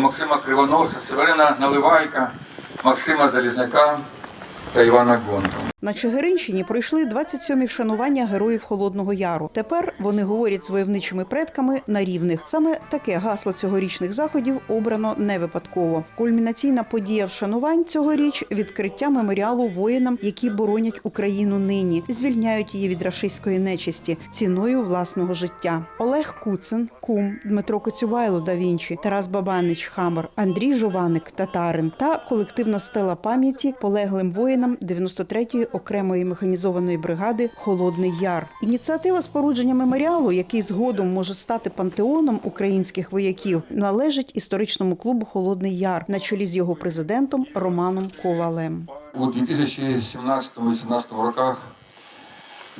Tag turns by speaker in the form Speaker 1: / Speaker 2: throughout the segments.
Speaker 1: Максима Кривоноса, Северина Наливайка, Максима Залізняка та Івана Гонта.
Speaker 2: На Чигиринщині пройшли 27-мі вшанування героїв Холодного Яру. Тепер вони говорять з войовничими предками на рівних. Саме таке гасло цьогорічних заходів обрано не випадково. Кульмінаційна подія вшанувань цьогоріч відкриття меморіалу воїнам, які боронять Україну нині, звільняють її від рашистської нечисті ціною власного життя. Олег Куцин, Кум, Дмитро Коцюбайло да Вінчі, Тарас Бабанич Хамер, Андрій Жованик, Татарин та колективна стела пам'яті полеглим воїнам 93-ї окремої механізованої бригади Холодний Яр. Ініціатива спорудження меморіалу, який згодом може стати пантеоном українських вояків, належить історичному клубу Холодний Яр на чолі з його президентом Романом Ковалем.
Speaker 1: У 2017-2018 роках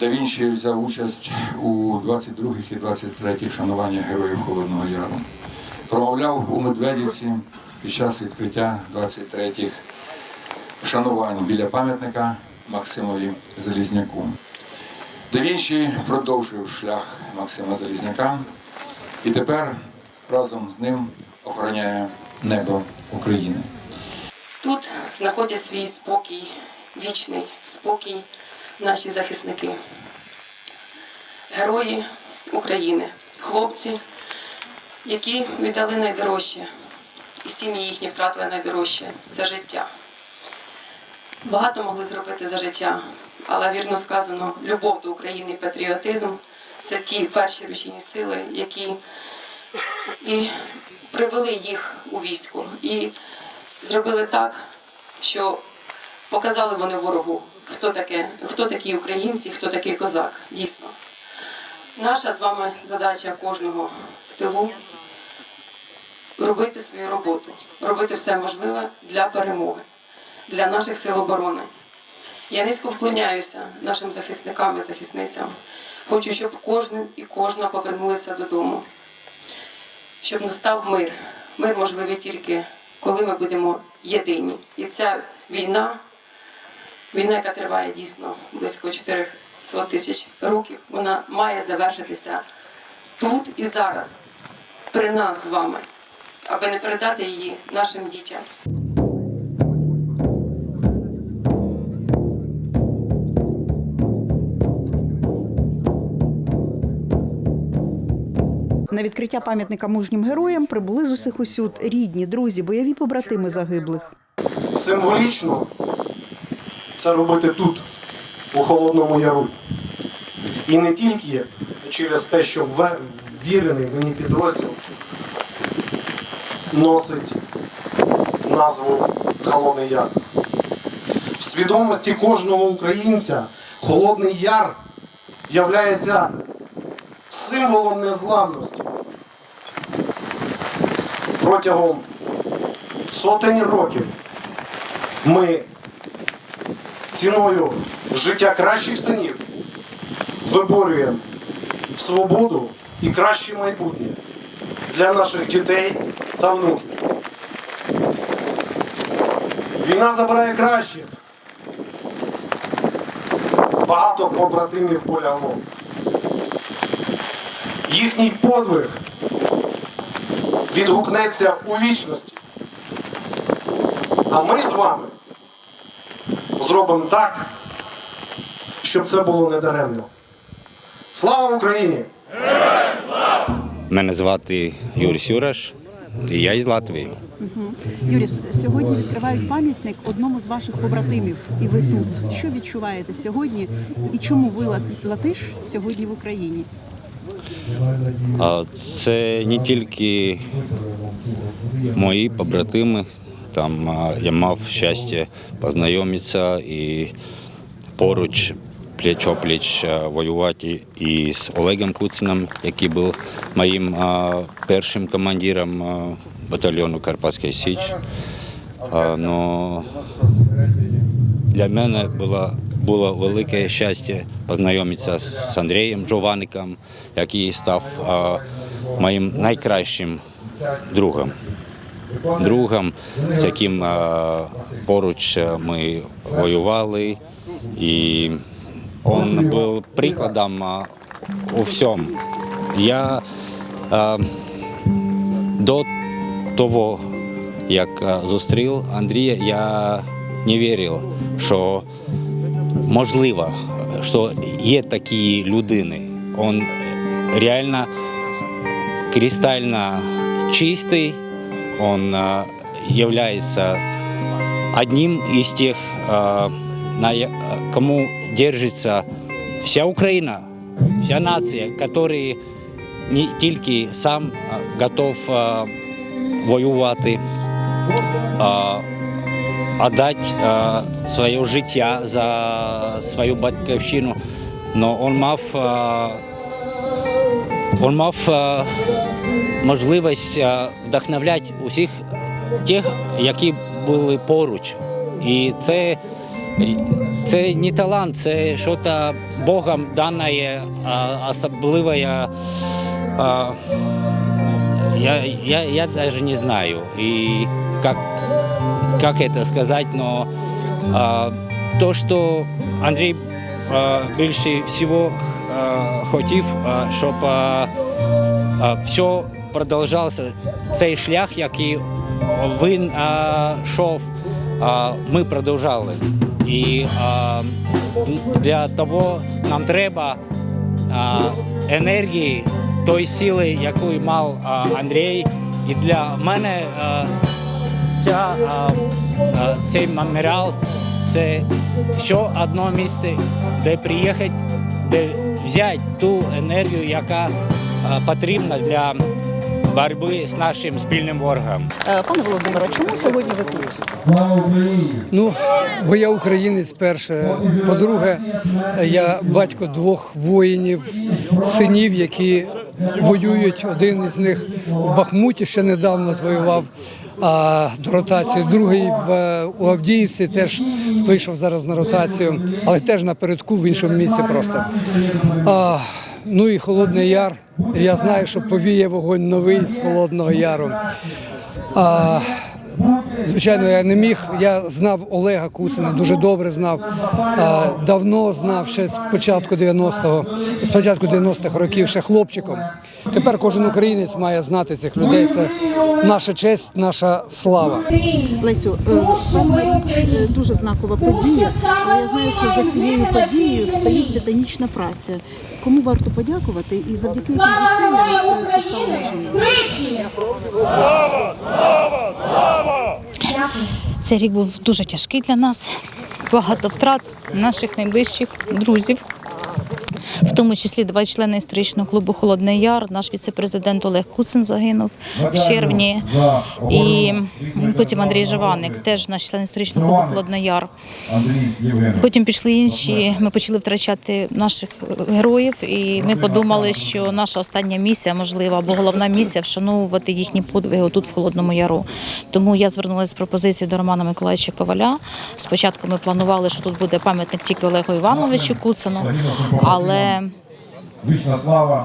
Speaker 1: Да Вінчі взяв участь у 22 х і 23 вшануваннях Героїв Холодного Яру. Промовляв у Медведівці під час відкриття 23-х вшанувань біля пам'ятника Максимові Залізняку. Да Вінчі продовжив шлях Максима Залізняка і тепер разом з ним охороняє небо України.
Speaker 3: Тут знаходять свій спокій, вічний спокій наші захисники, герої України, хлопці, які віддали найдорожче, і сім'ї їхні втратили найдорожче це життя. Багато могли зробити за життя, але вірно сказано, любов до України і патріотизм це ті перші рушійні сили, які і привели їх у військо. І зробили так, що показали вони ворогу, хто таке, хто такі українці, хто такий козак. Дійсно. Наша з вами задача кожного в тилу робити свою роботу, робити все можливе для перемоги, для наших сил оборони. Я низько вклоняюся нашим захисникам і захисницям. Хочу, щоб кожен і кожна повернулися додому щоб настав мир. Мир можливий тільки коли ми будемо єдині. І ця війна, війна, яка триває дійсно близько 400 тисяч років, вона має завершитися тут і зараз, при нас з вами, аби не передати її нашим дітям.
Speaker 2: На відкриття пам'ятника мужнім героям прибули з усіх усюд рідні, друзі, бойові побратими загиблих.
Speaker 4: символічно це робити тут, у Холодному Яру. І не тільки через те, що вірений мені підрозділ носить назву Холодний Яр. В свідомості кожного українця Холодний Яр являється символом незламності. Протягом сотень років ми ціною життя кращих синів виборюємо свободу і краще майбутнє для наших дітей та внуків. Війна забирає кращих. Багато побратимів полягло. Їхній подвиг відгукнеться у вічності. А ми з вами зробимо так, щоб це було недаремно. Слава Україні!
Speaker 5: Мене звати Юрій Сюраш, і я із Латвії.
Speaker 2: Юріс, сьогодні відкривають пам'ятник одному з ваших побратимів, і ви тут. Що відчуваєте сьогодні? І чому ви лат- латиш сьогодні в Україні?
Speaker 5: А Це не тільки мої побратими. Там я мав щастя познайомитися і поруч пліч-опліч а, воювати і з Олегом Куцином, який був моїм першим командиром батальйону Карпатська Січ. Но для мене було, було велике щастя познайомитися з Андрієм Жоваником, який став моїм найкращим другом. Другом, з яким поруч ми воювали, і він був прикладом у всьому. Я до того, як е, зустрів Андрія, я не вірив, що можливо, що є такі людини. Він реально кристально чистий, он э, является одним из тех, э, на я- э, кому держится вся Украина, вся нация, который не тільки сам э, готов э, воювати, отдать э, своє життя за свою батьківщину, но он мав е, він мав е, можливість вдохновляти усіх тих, які були поруч. І це, це не талант, це щось Богом дане особливе. е, Я, я, я даже не знаю, и как, как это сказать, но а, то, что Андрей а, більше всього а, хотів, а, щоб а, а, все продовжався цей шлях, який він а, йшов, а, ми продовжали. І а, для того нам треба а, енергії, тої сили, яку мав а, Андрій. І для мене а, а, а, цей меморіал це ще одне місце, де приїхати, де взяти ту енергію, яка потрібна для боротьби з нашим спільним ворогом.
Speaker 2: Е, Пане Володимире, чому сьогодні ви тут?
Speaker 6: Ну, бо я українець перше. По-друге, я батько двох воїнів, синів, які воюють. Один із них в Бахмуті ще недавно воював а, до ротації. Другий в у Авдіївці теж вийшов зараз на ротацію, але теж напередку в іншому місці просто. А, ну і Холодний Яр. Я знаю, що повіє вогонь новий з Холодного Яру. А, Звичайно, я не міг. Я знав Олега Куцина, дуже добре знав. Давно знав ще з початку 90-го, з початку 90-х років ще хлопчиком. Тепер кожен українець має знати цих людей. Це наша честь, наша слава.
Speaker 2: Лесю, е, дуже знакова подія, але я знаю, що за цією подією стоїть титанічна праця. Кому варто подякувати і завдяки яким зусиллям е, це стало можливо?
Speaker 7: Цей рік був дуже тяжкий для нас. Багато втрат наших найближчих друзів, в тому числі два члени історичного клубу Холодний Яр. Наш віце-президент Олег Куцин загинув в червні. І потім Андрій Живаник, теж наш член історичного клубу Холодний Яр. Потім пішли інші. Ми почали втрачати наших героїв, і ми подумали, що наша остання місія, можливо, або головна місія вшановувати їхні подвиги тут в Холодному Яру. Тому я звернулася з пропозицією до Романа Миколаївича Коваля. Спочатку ми планували, що тут буде пам'ятник тільки Олегу Івановичу Куцину, але але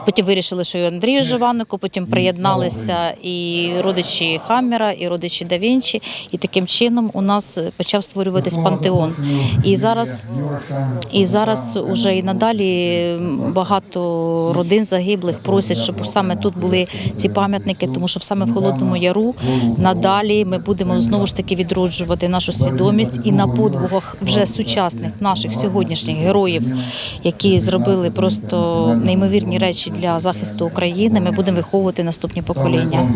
Speaker 7: Потім вирішили, що і Андрію Живаннику, потім приєдналися і родичі Хаммера, і родичі Да Вінчі. І таким чином у нас почав створюватись пантеон. І зараз, і зараз уже і надалі багато родин загиблих просять, щоб саме тут були ці пам'ятники, тому що саме в Холодному Яру надалі ми будемо знову ж таки відроджувати нашу свідомість і на подвигах вже сучасних наших сьогоднішніх героїв, які зробили просто неймовірні речі для захисту України. Ми будемо виховувати наступні покоління.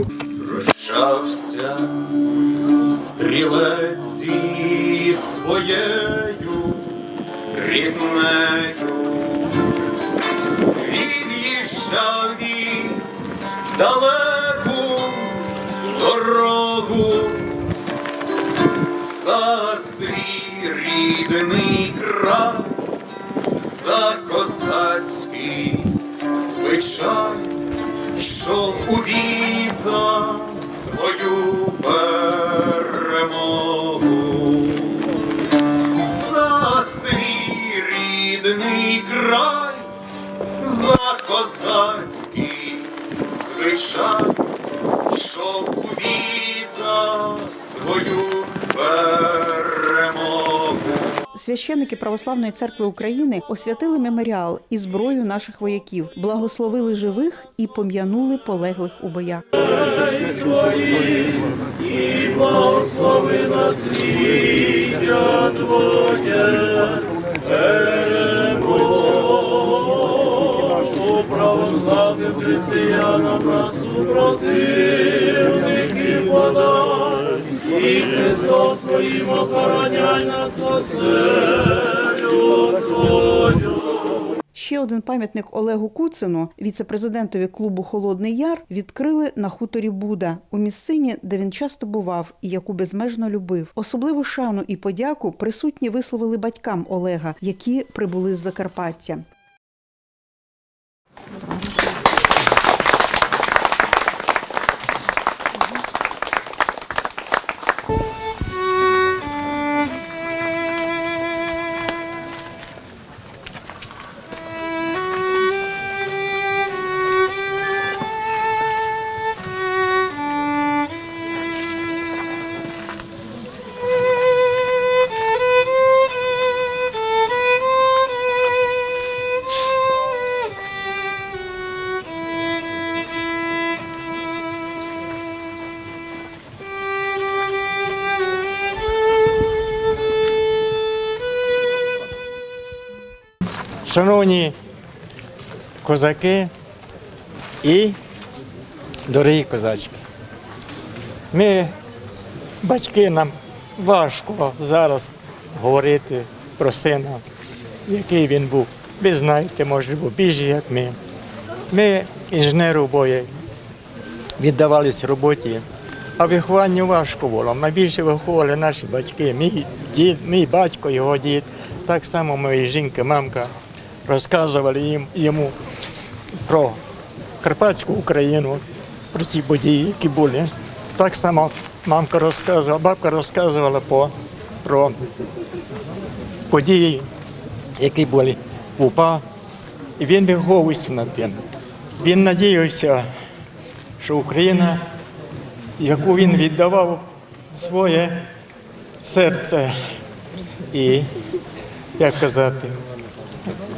Speaker 8: Прощався стрілець своєю ріднею, він в далеку дорогу за свій рідний край, за козацький звичай йшов у бій за свою перемогу, за свій рідний край, за козацький звичай, йшов у бій за свою перемогу.
Speaker 2: Священники Православної церкви України освятили меморіал і зброю наших вояків, благословили живих і пом'янули полеглих у боях.
Speaker 9: православним християнам нас супротивників подай, і Христос своїм охороняй нас оселю Твою.
Speaker 2: Ще один пам'ятник Олегу Куцину, віце-президентові клубу Холодний Яр, відкрили на хуторі Буда у місцині, де він часто бував і яку безмежно любив. Особливу шану і подяку присутні висловили батькам Олега, які прибули з Закарпаття.
Speaker 10: Шановні козаки і дорогі козачки, ми, батьки, нам важко зараз говорити про сина, який він був. Ви знаєте, можливо, більше, як ми. Ми, інженери обоє, віддавалися роботі, а вихованню важко було. Найбільше виховували наші батьки, мій дід, мій батько, його дід. Так само мої жінки, мамка розказували їм, йому про Карпатську Україну, про ці події, які були. Так само мамка розказувала, бабка розказувала по, про події, які були в УПА. І він виховувався над тим. Він надіявся, що Україна, яку він віддавав своє серце і, як казати,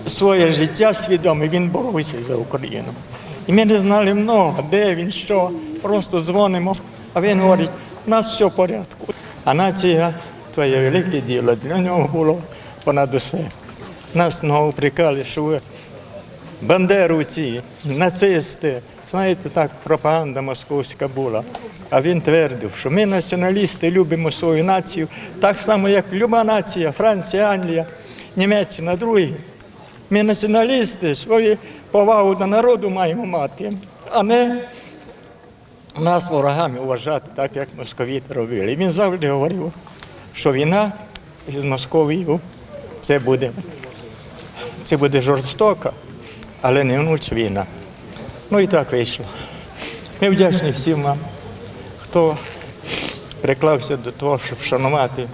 Speaker 10: своє життя свідоме, він боровся за Україну. І ми не знали много, де він, що. Просто дзвонимо, а він говорить, у нас все в порядку. А нація то є велике діло. Для нього було понад усе. Нас много упрекали, що ви бандеровці, нацисти. Знаєте, так пропаганда московська була. А він твердив, що ми націоналісти любимо свою націю, так само, як люба нація, Франція, Англія, Німеччина, другі. Ми націоналісти, свою повагу до народу маємо мати, а не нас ворогами вважати, так як московіти робили. Він завжди говорив, що війна з Московією це буде, це буде жорстока, але не внуч війна. Ну і так вийшло. Ми вдячні всім вам, хто приклався до того, щоб вшанувати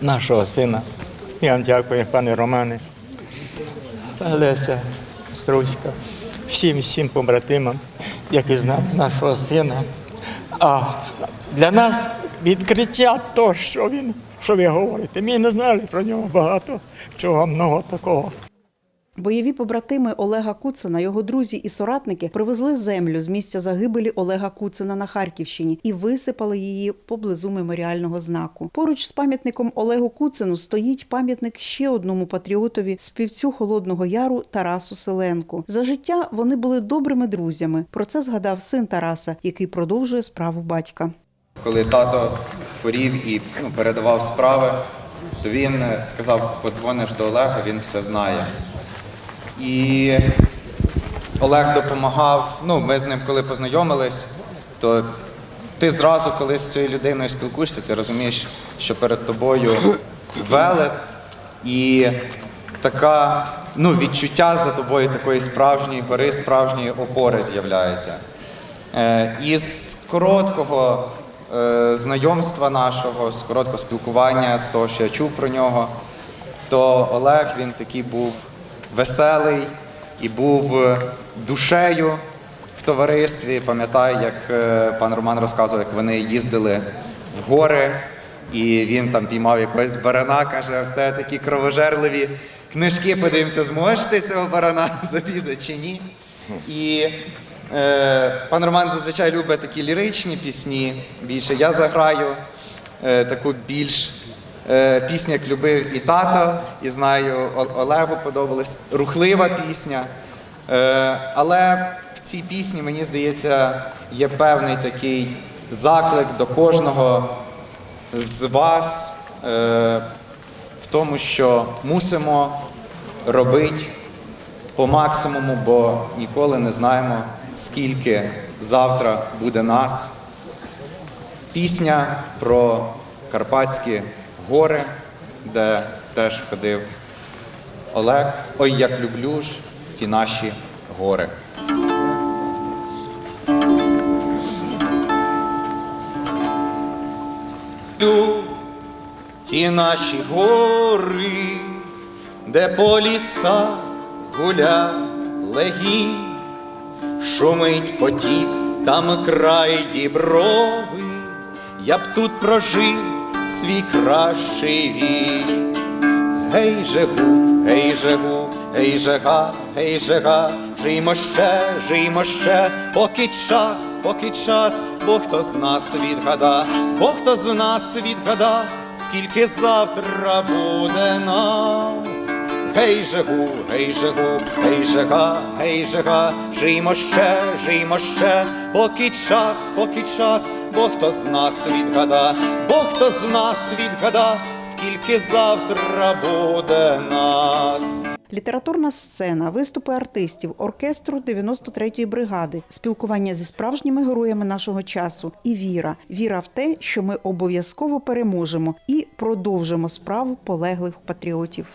Speaker 10: нашого сина. Я вам дякую, пане Романе. Леся Струська, всім всім побратимам, які знають нашого сина. А для нас відкриття того, що він, що ви говорите. Ми не знали про нього багато, чого много такого.
Speaker 2: Бойові побратими Олега Куцина, його друзі і соратники привезли землю з місця загибелі Олега Куцина на Харківщині і висипали її поблизу меморіального знаку. Поруч з пам'ятником Олегу Куцину стоїть пам'ятник ще одному патріотові співцю Холодного Яру Тарасу Селенку. За життя вони були добрими друзями. Про це згадав син Тараса, який продовжує справу батька.
Speaker 8: Коли тато хворів і ну, передавав справи, то він е, сказав, подзвониш до Олега, він все знає. І Олег допомагав. Ну, ми з ним коли познайомились, то ти зразу, коли з цією людиною спілкуєшся, ти розумієш, що перед тобою велет і така ну, відчуття за тобою такої справжньої гори, справжньої опори з'являється. Е, Із короткого е, знайомства нашого, з короткого спілкування, з того, що я чув про нього, то Олег він такий був веселий і був е, душею в товаристві. Пам'ятаю, як е, пан Роман розказував, як вони їздили в гори і він там піймав якогось барана, каже, в тебе такі кровожерливі книжки, подивимося, зможеш ти цього барана зарізати чи ні. І е, пан Роман зазвичай любить такі ліричні пісні. Більше я заграю е, таку більш е, пісню, як любив і тато, і знаю, Олегу подобалась рухлива пісня. Е, але в цій пісні, мені здається, є певний такий заклик до кожного з вас е, в тому, що мусимо робити по максимуму, бо ніколи не знаємо, скільки завтра буде нас. Пісня про Карпатські гори, де теж ходив Олег. Ой, як люблю ж ті наші гори. Ті наші гори, де по лісах гуля легінь, шумить потік, там край діброви, я б тут прожив свій кращий вік. Гей жегу, гей жегу, гей жега, гей жега, жиймо ще, жиймо ще, поки час, поки час, бо хто з нас відгада, бо хто з нас відгада, скільки завтра буде нас. Гей жегу, гей жегу, гей жега, гей жега, жиймо ще, жиймо ще, поки час, поки час, бо хто з нас відгада, бо хто з нас відгада, скільки завтра буде нас.
Speaker 11: Літературна сцена, виступи артистів, оркестру 93-ї бригади, спілкування зі справжніми героями нашого часу і віра. Віра в те, що ми обов'язково переможемо і продовжимо справу полеглих патріотів.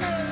Speaker 12: Yeah.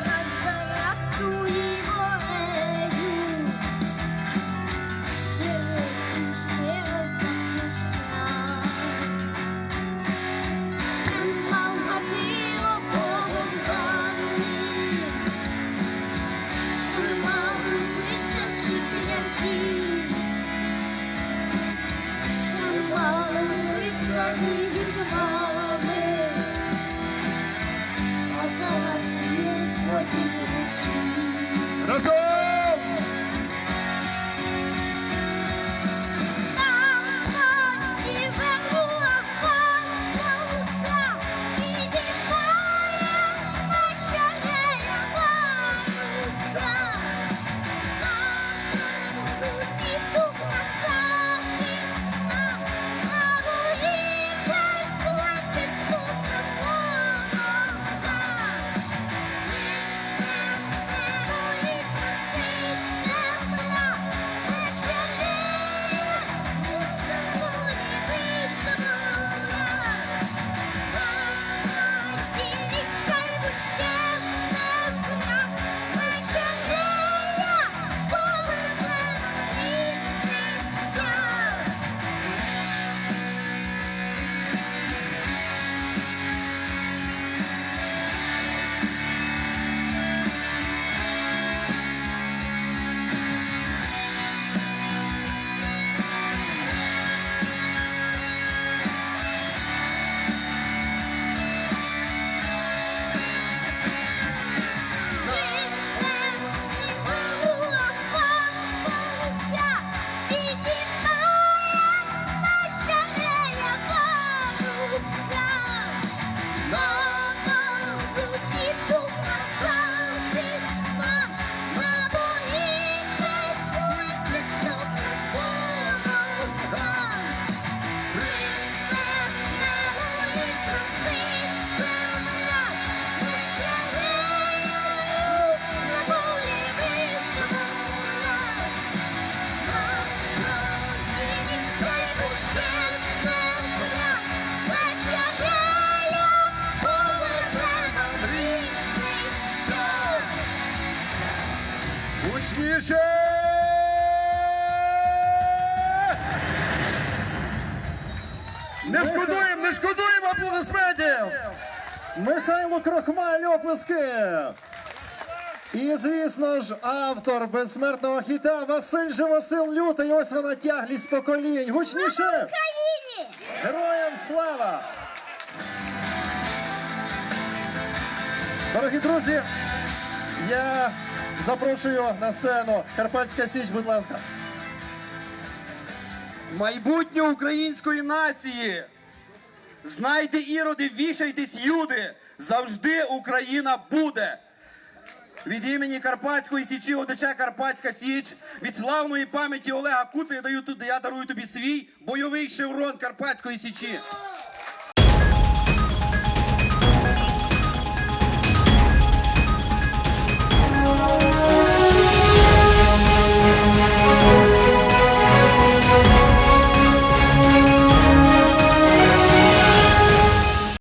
Speaker 12: І,
Speaker 13: звісно ж, автор безсмертного хіта Василь Живосил Лютий. Ось вона тяглість поколінь. Гучніше! Україні! Героям слава! Дорогі друзі, я запрошую на сцену Карпатська Січ, будь ласка.
Speaker 14: майбутнє української нації. Знайте іроди, вішайтесь, юди! Завжди Україна буде! Від імені Карпатської січі ОДЧ Карпатська Січ від славної пам'яті Олега Куца я даю туди, я дарую тобі свій бойовий шеврон Карпатської січі.